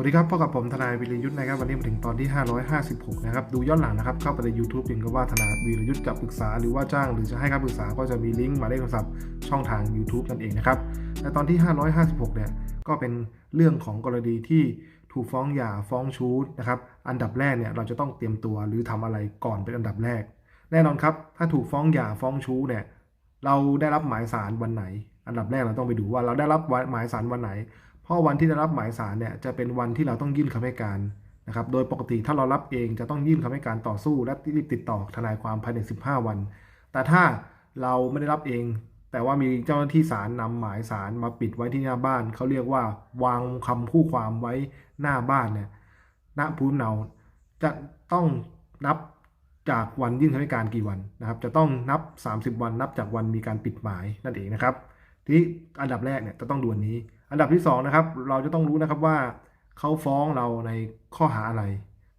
วัสดีครับพบกับผมทนายวิรยุทธ์นะครับวันนี้มาถึงตอนที่ 556 นะครับ ดูย้อนหลังนะครับ เข้าไปใน YouTube พิมพ์ก็ว่าทนายวิรยุทธ์จะปรึกษาหรือว่าจ้างหรือจะให้คำปรึกษาก็จะมีลิงก์หมายเลขโทรศัพท์ช่องทาง YouTube นั่นเองนะครับและตอนที่ 556 เนี่ยก็เป็นเรื่องของกรณีที่ถูกฟ้องหย่าฟ้องชู้นะครับอันดับแรกเนี่ยเราจะต้องเตรียมตัวหรือทำอะไรก่อนเป็นอันดับแรก แน่นอนครับ ถ้าถูกฟ้องหย่าฟ้องชู้เนี่ยเราได้รับหมายสารวันไหน อันดับแรกเราต้องไปดูว่าเราได้รับหมายสารวันไหน เพราะวันที่ได้รับหมายสารเนี่ยจะเป็นวันที่เราต้องยื่นคำให้การนะครับ โดยปกติถ้าเรารับเองจะต้องยื่นคำให้การต่อสู้ และรีบติดต่อทนายความภายใน 15 วัน แต่ถ้าเราไม่ได้รับเอง แต่ว่ามีเจ้าหน้าที่ศาลนำหมายสารมาปิดไว้ที่หน้าบ้าน เขาเรียกว่าวางคำคู่ความไว้หน้าบ้านเนี่ยณภูมิเนาจะต้องนับจากวันยื่นคำให้การกี่วันนะครับ จะต้องนับ 30 วันนับจากวันมีการปิดหมายนั่นเองนะครับ ทีนี้อันดับแรกเนี่ยจะต้องดูอันนี้ อันดับที่สองนะครับเราจะต้องรู้นะครับว่าเขาฟ้องเราในข้อหาอะไร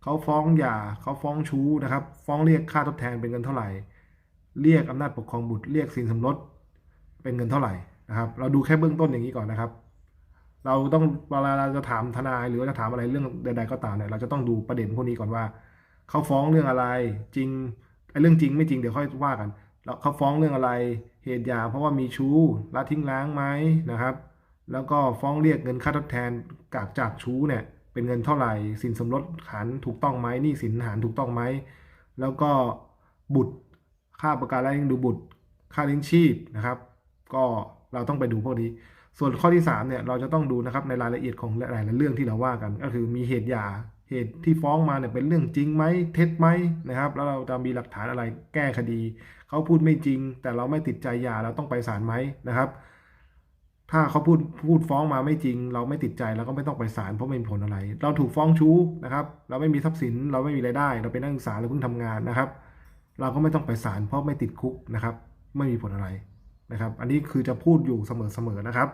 เขาฟ้องหย่าเขาฟ้องชู้นะครับ ฟ้องเรียกค่าทดแทนเป็นเงินเท่าไหร่ เรียกอำนาจปกครองบุตรเรียกสินสมรสเป็นเงินเท่าไหร่นะครับ เราดูแค่เบื้องต้นอย่างนี้ก่อนนะครับ เราต้องเวลาเราจะถามทนายหรือจะถามอะไรเรื่องใด ๆ ก็ตามเนี่ยเราจะต้องดูประเด็นพวกนี้ก่อนว่าเขาฟ้องเรื่องอะไรจริงไอ้เรื่องจริงไม่จริงเดี๋ยวค่อยว่ากันแล้วเขาฟ้องเรื่องอะไรเหตุหย่าเพราะว่ามีชู้ละทิ้งล้างไหมนะครับ แล้วก็ฟ้องเรียกเงินค่าทดแทนจากจากชู้เนี่ยเป็นเงินเท่าไหร่สินสมรสหารถูกต้องไหมนี้สินหารถูกต้องไหมแล้วก็บุตรค่าประกันและเลี้ยงดูบุตรค่าเลี้ยงชีพนะครับ ก็เราต้องไปดูพวกนี้ ส่วนข้อที่3เนี่ยเราจะต้องดูนะครับในรายละเอียดของหลายๆเรื่องที่เราว่ากัน ก็คือมีเหตุหย่าเหตุที่ฟ้องมาเนี่ยเป็นเรื่องจริงไหมเท็จไหมนะครับ แล้วเราจะมีหลักฐานอะไรแก้คดีเขาพูดไม่จริง แต่เราไม่ติดใจหย่าเราต้องไปศาลไหมนะครับ ถ้าเขาพูดพูดฟ้องมาไม่จริง เราไม่ติดใจเราก็ไม่ต้องไปศาลเพราะไม่มีผลอะไร เราถูกฟ้องชู้นะครับ เราไม่มีทรัพย์สิน เราไม่มีรายได้ เราเป็นนักศึกษาเราเพิ่งทำงานนะครับ เราก็ไม่ต้องไปศาลเพราะไม่ติดคุกนะครับ ไม่มีผลอะไรนะครับ อันนี้คือจะพูดอยู่เสมอๆนะครับ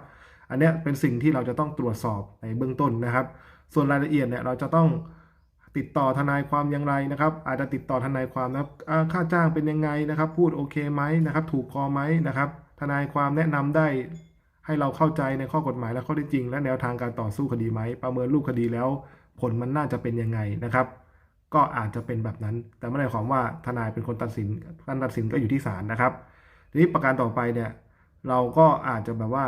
อันนี้เป็นสิ่งที่เราจะต้องตรวจสอบในเบื้องต้นนะครับ ส่วนรายละเอียดเนี่ยเราจะต้องติดต่อทนายความอย่างไรนะครับ อาจจะติดต่อทนายความนะครับค่าจ้างเป็นยังไงนะครับ พูดโอเคไหมนะครับ ถูกคอไหมนะครับ ทนายความแนะนำได้ ให้เราเข้าใจในข้อกฎหมายและข้อเท็จจริง และแนวทางการต่อสู้คดีไหม ประเมินรูปคดีแล้ว ผลมันน่าจะเป็นยังไงนะครับ ก็อาจจะเป็นแบบนั้น แต่ไม่ได้ความว่าทนายเป็นคนตัดสินการตัดสินก็อยู่ที่ศาลนะครับ ทีนี้ประการต่อไปเนี่ยเราก็อาจจะแบบว่า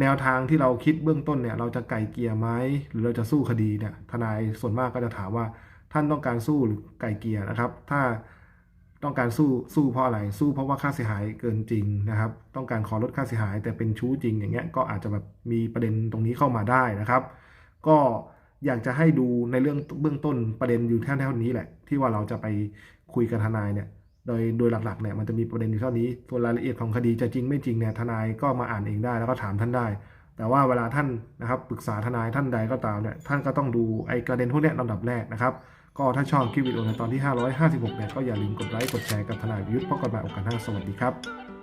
แนวทางที่เราคิดเบื้องต้นเนี่ยเราจะไก่เกลี่ยไหมหรือเราจะสู้คดีเนี่ยทนายส่วนมากก็จะถามว่าท่านต้องการสู้หรือไก่เกลี่ยนะครับ ถ้า ต้องการสู้สู้เพราะอะไรสู้เพราะว่าค่าเสียหายเกินจริงนะครับ ต้องการขอลดค่าเสียหายแต่เป็นชู้จริงอย่างเงี้ยก็อาจจะแบบมีประเด็นตรงนี้เข้ามาได้นะครับ ก็อยากจะให้ดูในเรื่องเบื้องต้นประเด็นอยู่แค่เท่านี้แหละ ที่ว่าเราจะไปคุยกับทนายเนี่ยโดยโดยหลักๆเนี่ยมันจะมีประเด็นอยู่เท่านี้ส่วนรายละเอียดของคดีจะจริงไม่จริงเนี่ยทนายก็มาอ่านเองได้แล้วก็ถามท่านได้ แต่ว่าเวลาท่านนะครับปรึกษาทนายท่านใดก็ตามเนี่ยท่านก็ต้องดูไอ้ประเด็นพวกนี้ลำดับแรกนะครับ ก็ถ้าชอบคลิปวิดีโอในตอนที่ 556เนี่ยก็อย่าลืมกดไลค์กดแชร์กับทนายวิยุทธ์เพราะกฎหมายโอกาสหน้าสวัสดีครับ